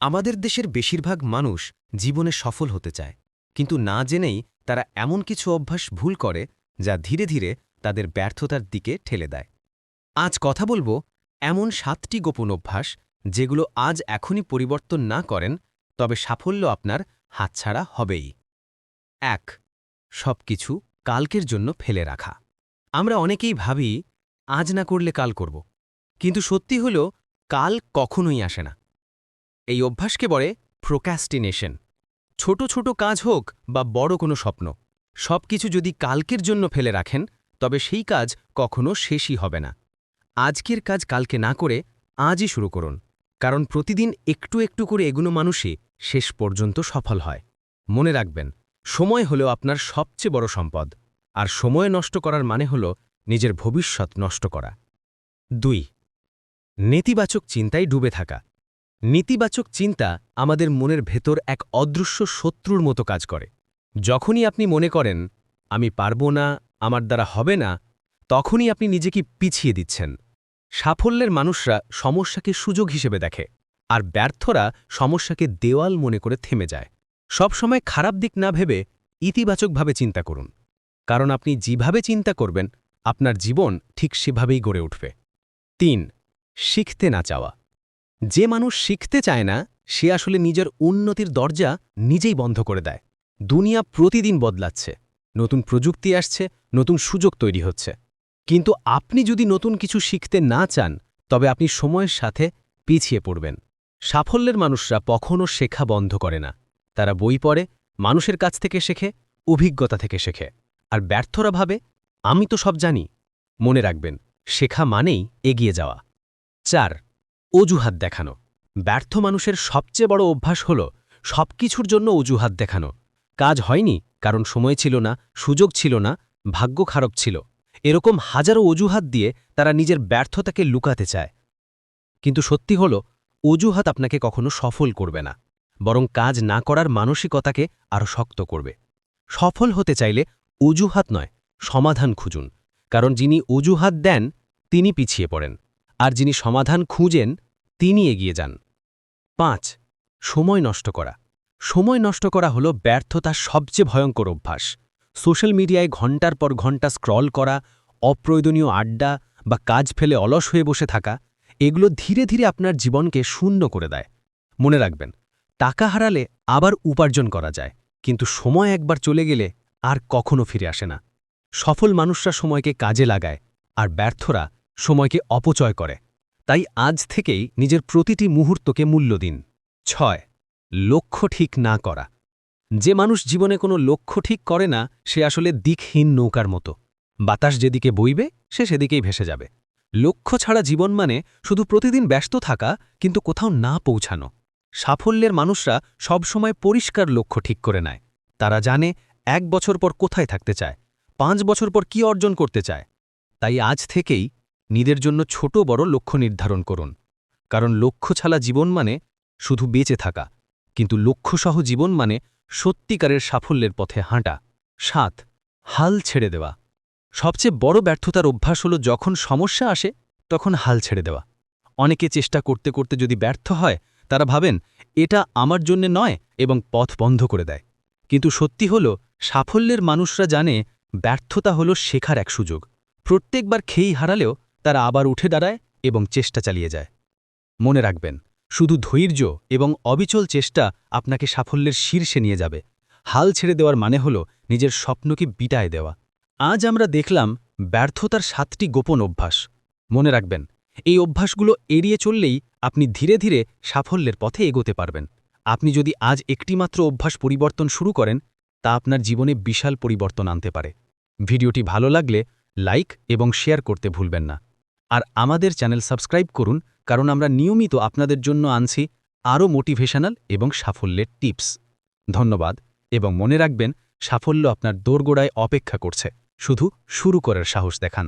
আমাদের দেশের বেশিরভাগ মানুষ জীবনে সফল হতে চায়, কিন্তু না জেনেই তারা এমন কিছু অভ্যাস ভুল করে যা ধীরে ধীরে তাদের ব্যর্থতার দিকে ঠেলে দেয়। আজ কথা বলব এমন সাতটি গোপন অভ্যাস যেগুলো আজ এখনই পরিবর্তন না করেন, তবে সাফল্য আপনার হাতছাড়া হবেই। এক, সবকিছু কালকের জন্য ফেলে রাখা। আমরা অনেকেই ভাবি, আজ না করলে কাল করব, কিন্তু সত্যি হল, কাল কখনোই আসে না। এই অভ্যাসকে বলে প্রোক্যাস্টিনেশন ছোট ছোট কাজ হোক বা বড় কোনো স্বপ্ন সব কিছু যদি কালকের জন্য ফেলে রাখেন, তবে সেই কাজ কখনো শেষই হবে না। আজকের কাজ কালকে না করে আজই শুরু করুন, কারণ প্রতিদিন একটু একটু করে এগুলো মানুষই শেষ পর্যন্ত সফল হয়। মনে রাখবেন, সময় হল আপনার সবচেয়ে বড় সম্পদ, আর সময় নষ্ট করার মানে হল নিজের ভবিষ্যৎ নষ্ট করা। দুই, নেতিবাচক চিন্তায় ডুবে থাকা। নেতিবাচক চিন্তা আমাদের মনের ভেতর এক অদৃশ্য শত্রুর মতো কাজ করে। যখনই আপনি মনে করেন, আমি পারব না, আমার দ্বারা হবে না, তখনই আপনি নিজেকে পিছিয়ে দিচ্ছেন। সাফল্যের মানুষরা সমস্যাকে সুযোগ হিসেবে দেখে, আর ব্যর্থরা সমস্যাকে দেওয়াল মনে করে থেমে যায়। সবসময় খারাপ দিক না ভেবে ইতিবাচকভাবে চিন্তা করুন। কারণ আপনি যেভাবে চিন্তা করবেন, আপনার জীবন ঠিক সেভাবেই গড়ে উঠবে। তিন, শিখতে না চাওয়া। যে মানুষ শিখতে চায় না, সে আসলে নিজের উন্নতির দরজা নিজেই বন্ধ করে দেয়। দুনিয়া প্রতিদিন বদলাচ্ছে। নতুন প্রযুক্তি আসছে, নতুন সুযোগ তৈরি হচ্ছে। কিন্তু আপনি যদি নতুন কিছু শিখতে না চান, তবে আপনি সময়ের সাথে পিছিয়ে পড়বেন। সাফল্যের মানুষরা কখনও শেখা বন্ধ করে না। তারা বই পড়ে, মানুষের কাছ থেকে শেখে, অভিজ্ঞতা থেকে শেখে। আর ব্যর্থরা ভাবে, আমি তো সব জানি। মনে রাখবেন, শেখা মানেই এগিয়ে যাওয়া। চার অজুহাত দেখানো। ব্যর্থ মানুষের সবচেয়ে বড় অভ্যাস হল সবকিছুর জন্য অজুহাত দেখানো। কাজ হয়নি, কারণ সময় ছিল না, সুযোগ ছিল না, ভাগ্য খারাপ ছিল। এরকম হাজারো অজুহাত দিয়ে তারা নিজের ব্যর্থতাকে লুকাতে চায়। কিন্তু সত্যি হল, অজুহাত আপনাকে কখনো সফল করবে না। বরং কাজ না করার মানসিকতাকে আরও শক্ত করবে। সফল হতে চাইলে অজুহাত নয়, সমাধান খুঁজুন। কারণ যিনি অজুহাত দেন, তিনি পিছিয়ে পড়েন। আর যিনি সমাধান খুঁজেন তিনি এগিয়ে যান। পাঁচ, সময় নষ্ট করা। সময় নষ্ট করা হলো ব্যর্থতার সবচেয়ে ভয়ঙ্কর অভ্যাস। সোশ্যাল মিডিয়ায় ঘণ্টার পর ঘণ্টা স্ক্রল করা, অপ্রয়োজনীয় আড্ডা বা কাজ ফেলে অলস হয়ে বসে থাকা, এগুলো ধীরে ধীরে আপনার জীবনকে শূন্য করে দেয়। মনে রাখবেন, টাকা হারালে আবার উপার্জন করা যায়, কিন্তু সময় একবার চলে গেলে আর কখনো ফিরে আসে না। সফল মানুষরা সময়কে কাজে লাগায় আর ব্যর্থরা সময়কে অপচয় করে। তাই আজ থেকেই নিজের প্রতিটি মুহূর্তকে মূল্য দিন। ছয়, লক্ষ্য ঠিক না করা। যে মানুষ জীবনে কোনো লক্ষ্য ঠিক করে না, সে আসলে দিকহীন নৌকার মতো। বাতাস যেদিকে বইবে, সে সেদিকেই ভেসে যাবে। লক্ষ্য ছাড়া জীবন মানে শুধু প্রতিদিন ব্যস্ত থাকা, কিন্তু কোথাও না পৌঁছানো। সাফল্যের মানুষরা সবসময় পরিষ্কার লক্ষ্য ঠিক করে নেয়। তারা জানে এক বছর পর কোথায় থাকতে চায়, পাঁচ বছর পর কি অর্জন করতে চায়। তাই আজ থেকেই নিজের জন্য ছোট বড় লক্ষ্য নির্ধারণ করুন। কারণ লক্ষ্য ছাড়া জীবন মানে শুধু বেঁচে থাকা। কিন্তু লক্ষ্যসহ জীবন মানে সত্যিকারের সাফল্যের পথে হাঁটা। সাত, হাল ছেড়ে দেওয়া। সবচেয়ে বড় ব্যর্থতার অভ্যাস হল যখন সমস্যা আসে, তখন হাল ছেড়ে দেওয়া। অনেকে চেষ্টা করতে করতে যদি ব্যর্থ হয়, তারা ভাবেন, এটা আমার জন্য নয় এবং পথ বন্ধ করে দেয়। কিন্তু সত্যি হল, সাফল্যের মানুষরা জানে, ব্যর্থতা হল শেখার এক সুযোগ। প্রত্যেকবার খেই হারালেও তারা আবার উঠে দাঁড়ায় এবং চেষ্টা চালিয়ে যায়। মনে রাখবেন, শুধু ধৈর্য এবং অবিচল চেষ্টা আপনাকে সাফল্যের শীর্ষে নিয়ে যাবে। হাল ছেড়ে দেওয়ার মানে হল নিজের স্বপ্নকে বিটায় দেওয়া। আজ আমরা দেখলাম ব্যর্থতার সাতটি গোপন অভ্যাস। মনে রাখবেন, এই অভ্যাসগুলো এড়িয়ে চললেই আপনি ধীরে ধীরে সাফল্যের পথে এগোতে পারবেন। আপনি যদি আজ একটিমাত্র অভ্যাস পরিবর্তন শুরু করেন, তা আপনার জীবনে বিশাল পরিবর্তন আনতে পারে। ভিডিওটি ভালো লাগলে লাইক এবং শেয়ার করতে ভুলবেন না। আর আমাদের চ্যানেল সাবস্ক্রাইব করুন, কারণ আমরা নিয়মিত আপনাদের জন্য আনছি আরও মোটিভেশনাল এবং সাফল্যের টিপস। ধন্যবাদ, এবং মনে রাখবেন, সাফল্য আপনার দোরগোড়ায় অপেক্ষা করছে। শুধু শুরু করার সাহস দেখান।